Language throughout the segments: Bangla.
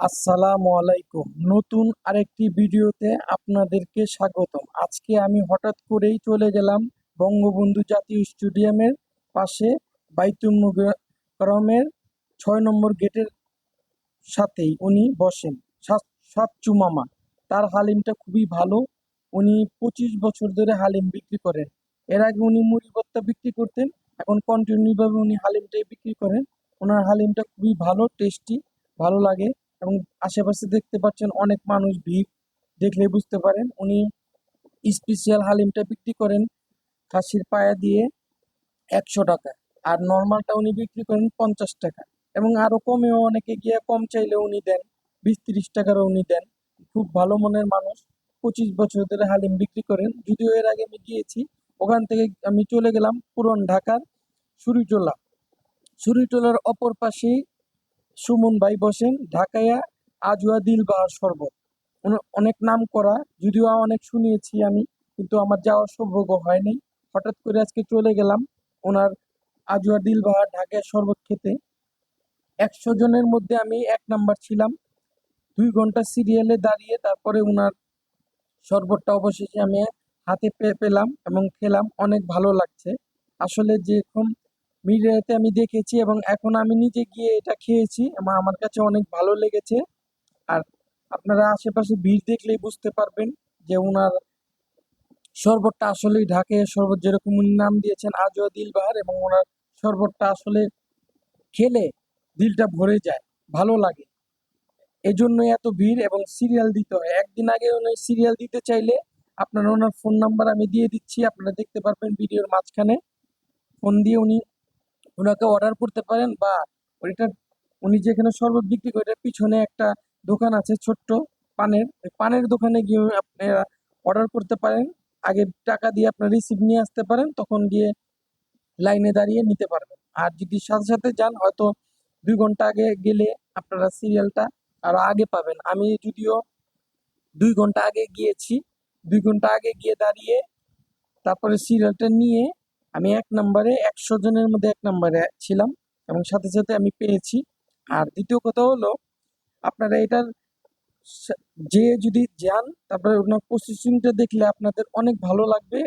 আসসালামু আলাইকুম। নতুন আরেকটি ভিডিওতে আপনাদেরকে স্বাগতম। আজকে আমি হঠাৎ করেই চলে গেলাম বঙ্গবন্ধু জাতীয় স্টেডিয়ামের পাশে বাইতুল মুকাররমের ছয় নম্বর গেটের সাথেই উনি বসেন, সাত- সাতচু মামা। তার হালিমটা খুবই ভালো। উনি পঁচিশ বছর ধরে হালিম বিক্রি করেন। এর আগে উনি মুড়ি বিক্রি করতেন, এখন কন্টিনিউভাবে উনি হালিমটাই বিক্রি করেন। ওনার হালিমটা খুবই ভালো টেস্টি ভালো লাগে। এবং আশেপাশে দেখতে পাচ্ছেন অনেক মানুষ ভিড় দেখলে বুঝতে পারেন। উনি স্পেশাল হালিমটা বিক্রি করেন খাসির পায়া দিয়ে একশো টাকা। আর নর্মালটা উনি বিক্রি করেন পঞ্চাশ টাকা। এবং আরও কমেও অনেকে গিয়ে কম চাইলে উনি দেন। বিশ তিরিশ টাকারও উনি দেন। খুব ভালো মনের মানুষ। পঁচিশ বছর ধরে হালিম বিক্রি করেন। যদিও এর আগে আমি গিয়েছি, ওখান থেকে আমি চলে গেলাম পুরন ঢাকার সুরিটোলা। সুরিটোলার অপর পাশেই সুমন ভাই বসেন ঢাকায়া আজুয়া দিলবাহার শরবত। উনি- অনেক নাম করা, যদিও অনেক শুনিয়েছি আমি, কিন্তু আমার যাওয়ার সৌভাগ্য হয়নি। হঠাৎ করে আজকে চলে গেলাম ওনার আজুয়া দিল দিলবাহার ঢাকায় শরবত খেতে। একশো জনের মধ্যে আমি এক নাম্বার ছিলাম। দুই ঘণ্টা সিরিয়ালে দাঁড়িয়ে তারপরে ওনার শরবতটা অবশেষে আমি হাতে পেয়ে পেলাম এবং খেলাম। অনেক ভালো লাগছে। আসলে যেরকম মিডিয়াতে আমি দেখেছি এবং এখন আমি নিজে গিয়ে এটা খেয়েছি। এবং আমার কাছে অনেক ভালো লেগেছে। আর আপনারা আশেপাশে ভিড় দেখলেই বুঝতে পারবেন যে ওনার শরবতটা আসলেই ঢাকের শরবত যেরকম উনি নাম দিয়েছেন আজও দিলবাহার এবং ওনার শরবতটা আসলে খেলে দিলটা ভরে যায়, ভালো লাগে। এই জন্যই এত ভিড় এবং সিরিয়াল দিতে হয়। একদিন আগে উনি সিরিয়াল দিতে চাইলে আপনারা ওনার ফোন নাম্বার আমি দিয়ে দিচ্ছি, আপনারা দেখতে পারবেন ভিডিওর মাঝখানে। ফোন দিয়ে উনি ওনাকে অর্ডার করতে পারেন বা ওইটা উনি যেখানে শরবত বিক্রি করে পিছনে একটা দোকান আছে ছোট্ট পানের। পানের দোকানে গিয়ে আপনারা অর্ডার করতে পারেন। আগে টাকা দিয়ে আপনার রিসিভ নিয়ে আসতে পারেন, তখন গিয়ে লাইনে দাঁড়িয়ে নিতে পারবেন। আর যদি সাথে সাথে যান, হয়তো দুই ঘণ্টা আগে গেলে আপনারা সিরিয়ালটা আরও আগে পাবেন। আমি যদিও দুই ঘণ্টা আগে গিয়েছি, দুই ঘণ্টা আগে গিয়ে দাঁড়িয়ে তারপরে সিরিয়ালটা নিয়ে আমি এক নম্বরে, একশো জনের মধ্যে এক নম্বরে ছিলাম এবং সাথে সাথে আমি পেয়েছি। আর দ্বিতীয় কথা হলো, আপনারা এটার যে যদি যান, তারপরে ওনার প্রসেসিংটা দেখলে আপনাদের অনেক ভালো লাগবে।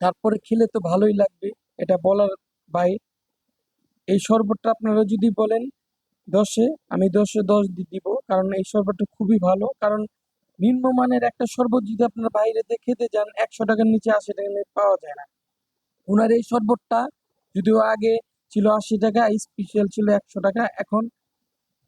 তারপরে খেলে তো ভালোই লাগবে, এটা বলার বাই, এই শরবতটা আপনারা যদি বলেন দশে, আমি দশে দশ দিব, কারণ এই শরবতটা খুবই ভালো। কারণ নিম্নমানের একটা শরবত যদি আপনারা বাইরে খেতে যান, একশো টাকার নিচে আশি টাকা পাওয়া যায় না। ওনার এই শরবতটা যদিও আগে ছিল আশি টাকা স্পেশাল ছিল একশো টাকা, এখন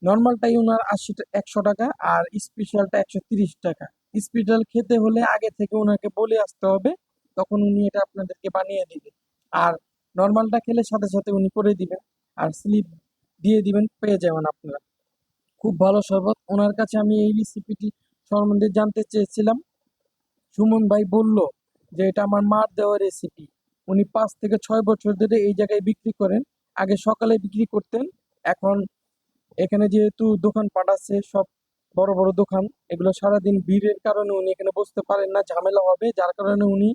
নর্মালটাই ওনার আশি একশো টাকা আর স্পেশালটা একশো তিরিশ টাকা। স্পেশাল খেতে হলে আগে থেকে ওনাকে বলে আসতে হবে, তখন উনি এটা আপনাদেরকে বানিয়ে দিবে। আর নর্মালটা খেলে সাথে সাথে উনি করে দিবেন, আর স্লিপ দিয়ে দিবেন, পেয়ে যাবেন আপনারা। খুব ভালো শরবত। ওনার কাছে আমি এই রেসিপিটি সম্বন্ধে জানতে চেয়েছিলাম। সুমন ভাই বলল যে, এটা আমার মার দেওয়া রেসিপি উনি পাঁচ থেকে ছয় বছর ধরে এই জায়গায় বিক্রি করেন। আগে সকালে বিক্রি করতেন, এখন এখানে যেহেতু দোকানপাট আছে, সব বড় বড় দোকান, এগুলো সারাদিন ভিড়ের কারণে উনি এখানে বসতে পারেন না, ঝামেলা হবে, যার কারণে উনি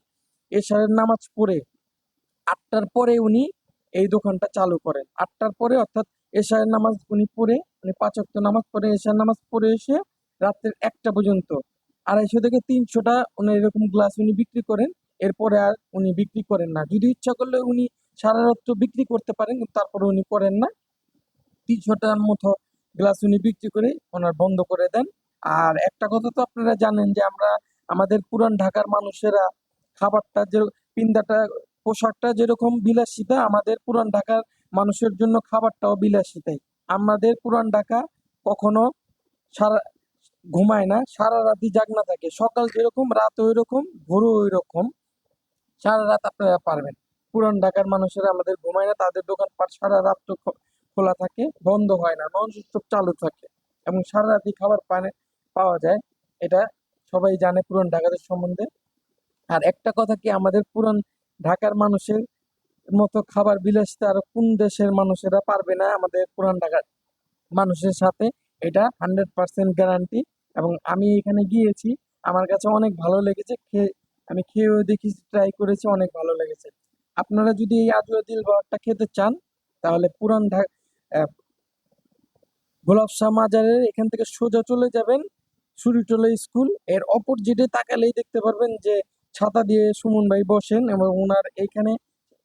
এশারের নামাজ পড়ে আটটার পরে উনি এই দোকানটা চালু করেন। আটটার পরে অর্থাৎ এশারের নামাজ উনি পড়ে মানে পাঁচ ওয়াক্ত নামাজ পড়ে এশার নামাজ পড়ে এসে রাত্রের একটা পর্যন্ত আড়াইশো থেকে তিনশোটা উনি এরকম গ্লাস উনি বিক্রি করেন। এরপরে আর উনি বিক্রি করেন না। যদি ইচ্ছা করলে উনি সারা রাত্র বিক্রি করতে পারেন, তারপরে উনি করেন না। তিনশোটার মতো গ্লাস উনি বিক্রি করে ওনার বন্ধ করে দেন। আর একটা কথা তো আপনারা জানেন যে আমরা, আমাদের পুরান ঢাকার মানুষেরা খাবারটা যে, পিন্দাটা, পোশাকটা যেরকম বিলাসিতা আমাদের পুরান ঢাকার মানুষের জন্য খাবারটাও বিলাসিতাই আমাদের পুরান ঢাকা কখনো সারা, ঘুমায় না, সারা রাতই জাগনা থাকে। সকাল যেরকম, রাত ওই রকম ভোরও ওই রকম সারা রাত আপনারা পারবেন। পুরান ঢাকার মানুষেরা আমাদের ঘুমায় না, তাদের দোকানপাট সারা রাত তো খোলা থাকে, বন্ধ হয় না নন স্টপ চালু থাকে এবং সারা রাতই খাবার পানে পাওয়া যায়, এটা সবাই জানে পুরান ঢাকাদের সম্বন্ধে। আর একটা কথা কি, আমাদের পুরান ঢাকার মানুষের মতো খাবার বিলাসিতা আর কোন দেশের মানুষেরা পারবে না আমাদের পুরান ঢাকার মানুষের সাথে, এটা হান্ড্রেড পার্সেন্ট গ্যারান্টি এবং আমি এখানে গিয়েছি, আমার কাছে অনেক ভালো লেগেছে আমি খেয়েও দেখেছি ট্রাই করেছি, অনেক ভালো লেগেছে। আপনারা যদি এই আজুয়া দিল বাহারটা খেতে চান, তাহলে পুরান গোলাপ শাহ মাজারের এখান থেকে সোজা চলে যাবেন সুরিটোলা স্কুল। এর অপর অপোজিটে তাকালেই দেখতে পারবেন যে ছাতা দিয়ে সুমন ভাই বসেন এবং ওনার এইখানে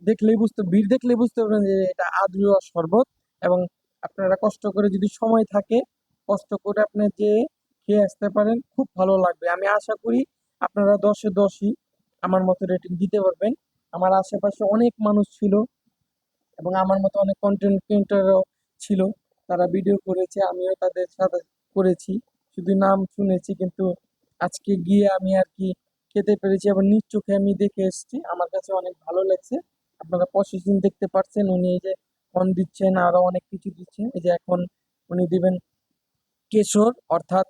দেখলেই বুঝতে, ভিড় দেখলেই বুঝতে পারবেন যে এটা আদ্রিয়া শরবত এবং আপনারা কষ্ট করে যদি সময় থাকে, কষ্ট করে আপনি যে খেয়ে আসতে পারেন, খুব ভালো লাগবে। আমি আশা করি আপনারা দশে দশই আমার মতো রেটিং দিতে পারবেন। আমার আশেপাশে অনেক মানুষ ছিল এবং আমার মতো অনেক কন্টেন্ট ক্রিয়েটরও ছিল। তারা ভিডিও করেছে, আমিও তাদের সাথে করেছি। শুধু নাম শুনেছি কিন্তু আজকে গিয়ে আমি আর কি খেতে পেরেছি এবং নিজ চোখে আমি দেখে এসেছি। আমার কাছে অনেক ভালো লাগছে। আপনারা প্রসেসিং দেখতে পাচ্ছেন উনি এই যে ফোন দিচ্ছেন আরও অনেক কিছু দিচ্ছেন। এই যে এখন উনি দিবেন কেশর, অর্থাৎ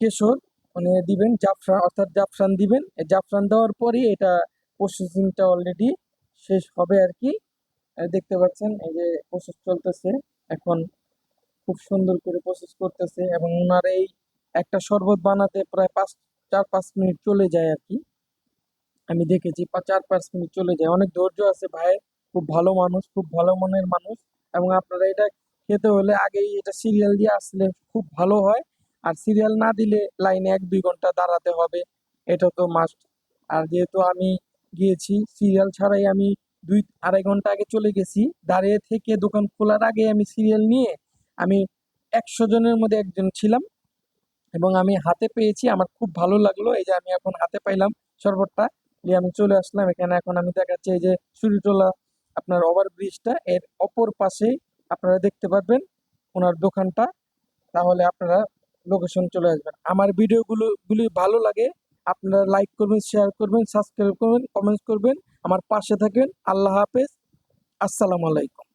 কেশর। উনি দিবেন, জাফরান, অর্থাৎ জাফরান দিবেন। জাফরান দেওয়ার পরই এটা প্রসেসিংটা অলরেডি শেষ হবে আর কি। দেখতে পাচ্ছেন, এই যে প্রসেস চলতেছে। এখন খুব সুন্দর করে প্রসেস করতেছে এবং ওনার এই একটা শরবত বানাতে প্রায় পাঁচ, চার, পাঁচ মিনিট চলে যায় আর কি। আমি দেখেছি চার, পাঁচ মিনিট চলে যায়। অনেক ধৈর্য আছে ভাই, খুব ভালো মানুষ, খুব ভালো মনের মানুষ। এবং আপনারা এটা খেতে হলে আগেই এটা সিরিয়াল দিয়ে আসলে খুব ভালো হয়। আর সিরিয়াল না দিলে লাইনে এক দুই ঘণ্টা দাঁড়াতে হবে, এটা তো মাস্ট আর যেহেতু আমি গিয়েছি সিরিয়াল ছাড়াই আমি দুই, আড়াই ঘণ্টা আগে চলে গেছি, দাঁড়িয়ে থেকে দোকান খোলার আগে আমি সিরিয়াল নিয়ে আমি একশো জনের মধ্যে একজন ছিলাম এবং আমি হাতে পেয়েছি, আমার খুব ভালো লাগল, এই যে আমি এখন হাতে পাইলাম শরবতটা দিয়ে আমি চলে আসলাম। এখানে এখন আমি দেখাচ্ছি এই যে সুরিটোলা, আপনার ওভার ব্রিজটা এর অপর পাশেই আপনারা দেখতে পারবেন ওনার দোকানটা। তাহলে আপনারা লোকেশন চলে আসবেন। আমার ভিডিওগুলো গুলি ভালো লাগে, আপনারা লাইক করবেন শেয়ার করবেন সাবস্ক্রাইব করবেন কমেন্টস করবেন। আমার পাশে থাকবেন, আল্লাহ হাফেজ। আসসালামু আলাইকুম।